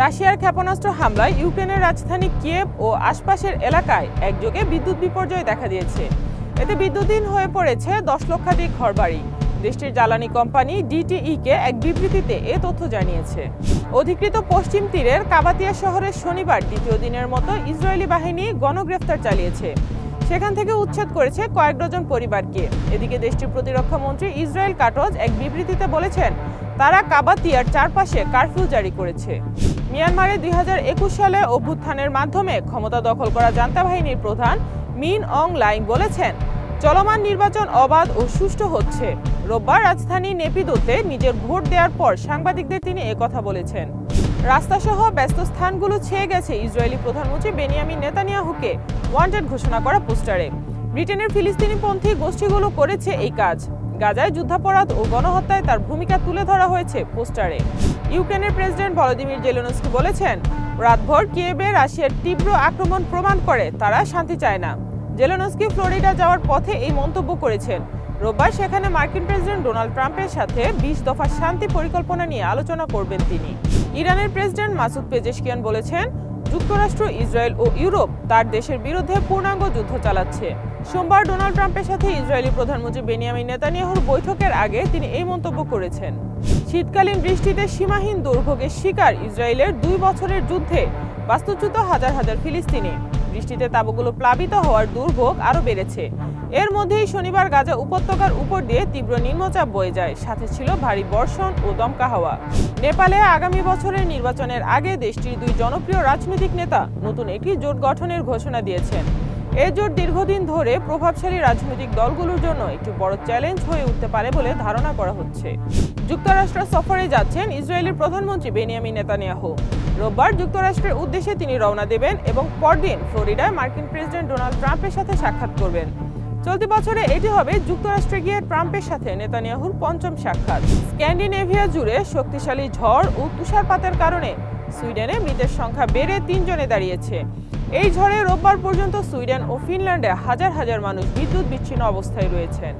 রাশিয়ার ক্ষেপণাস্ত্র হামলায় ইউক্রেনের রাজধানী কিয়েভ ও আশপাশের এলাকায় একযোগে বিদ্যুৎ বিপর্যয় দেখা দিয়েছে। এতে বিদ্যুৎহীন হয়ে পড়েছে দশ লক্ষাধিক ঘরবাড়ি। দেশটির জ্বালানি কোম্পানি ডিটিই কে এক বিবৃতিতে এ তথ্য জানিয়েছে। অধিকৃত পশ্চিম তীরের কাবাতিয়া শহরে শনিবার দ্বিতীয় দিনের মতো ইসরায়েলি বাহিনী গণগ্রেফতার চালিয়েছে। সেখান থেকে উচ্ছেদ করেছে কয়েক ডজন পরিবারকে। এদিকে দেশটির প্রতিরক্ষা মন্ত্রী ইসরায়েল কাটজ এক বিবৃতিতে বলেছেন তারা কাবাতিয়ার চারপাশে কারফিউ জারি করেছে। মিয়ানমারে দুই সালে অভ্যুত্থানের মাধ্যমে ক্ষমতা দখল করা জান্তা বাহিনীর প্রধান মিন অং লাইং বলেছেন, চলমান নির্বাচন অবাধ ও সুষ্ঠু হচ্ছে। রোববার রাজধানী নেপিদোতে নিজের ভোট দেওয়ার পর সাংবাদিকদের তিনি একথা বলেছেন। রাস্তাসহ ব্যস্ত স্থানগুলো ছেয়ে গেছে ইসরায়েলি প্রধানমন্ত্রী বেনিয়ামিন নেতানিয়াহুকে ওয়ান্টেড ঘোষণা করা পোস্টারে। ব্রিটেনের ফিলিস্তিনিপন্থী গোষ্ঠীগুলো করেছে এই কাজ। গাজায় যুদ্ধাপরাধ ও গণহত্যায় তার ভূমিকা তুলে ধরা হয়েছে পোস্টারে। ইউক্রেনের প্রেসিডেন্ট ভলোদিমির জেলেনস্কি বলেছেন, রাতভর কিয়েবে রাশিয়ার তীব্র আক্রমণ প্রমাণ করে তারা শান্তি চায় না। জেলেনস্কি ফ্লোরিডা যাওয়ার পথে এই মন্তব্য করেছেন। রোববার সেখানে মার্কিন প্রেসিডেন্ট ডোনাল্ড ট্রাম্পের সাথে বিশ দফা শান্তি পরিকল্পনা নিয়ে আলোচনা করবেন তিনি। ইরানের প্রেসিডেন্ট মাসুদ পেজেশকিয়ান বলেছেন যুক্তরাষ্ট্র, ইসরায়েল ও ইউরোপ তার দেশের বিরুদ্ধে পূর্ণাঙ্গ যুদ্ধ চালাচ্ছে। সোমবার ডোনাল্ড ট্রাম্পের সাথে ইসরায়েলি প্রধানমন্ত্রী বেনিয়ামিন নেতানিয়াহুর বৈঠকের আগে তিনি এই মন্তব্য করেছেন। শীতকালীন বৃষ্টিতে সীমাহীন দুর্ভোগের শিকার ইসরায়েলের দুই বছরের যুদ্ধে বাস্তুচ্যুত হাজার হাজার ফিলিস্তিনি। বৃষ্টিতে তাবুগুলো প্লাবিত হওয়ার দুর্ভোগ আরও বেড়েছে। এর মধ্যেই শনিবার গাজা উপত্যকার উপর দিয়ে তীব্র নিম্নচাপ বয়ে যায়। সাথে ছিল ভারী বর্ষণ ও দমকা হাওয়া। নেপালে আগামী বছরের নির্বাচনের আগে দেশটির দুই জনপ্রিয় রাজনৈতিক নেতা নতুন একটি জোট গঠনের ঘোষণা দিয়েছেন। এই জোট দীর্ঘদিন ধরে প্রভাবশালী রাজনৈতিক দলগুলোর জন্য একটি বড় চ্যালেঞ্জ হয়ে উঠতে পারে বলে ধারণা করা হচ্ছে। যুক্তরাষ্ট্র সফরে যাচ্ছেন ইসরায়েলের প্রধানমন্ত্রী বেনিয়ামিন নেতানিয়াহু। রোববার যুক্তরাষ্ট্রের উদ্দেশ্যে তিনি রওনা দেবেন এবং পরদিন ফ্লোরিডায় মার্কিন প্রেসিডেন্ট ডোনাল্ড ট্রাম্পের সাথে সাক্ষাৎ করবেন। চলতি বছরে এটি হবে যুক্তরাষ্ট্রে গিয়ে ট্রাম্পের সাথে নেতানিয়াহুর পঞ্চম সাক্ষাৎ। স্ক্যান্ডিনেভিয়া জুড়ে শক্তিশালী ঝড় ও তুষারপাতের কারণে সুইডেনে মৃতের সংখ্যা বেড়ে তিনজনে দাঁড়িয়েছে। এই ঝড়ে রোববার পর্যন্ত সুইডেন ও ফিনল্যান্ডে হাজার হাজার মানুষ বিদ্যুৎ বিচ্ছিন্ন অবস্থায় রয়েছেন।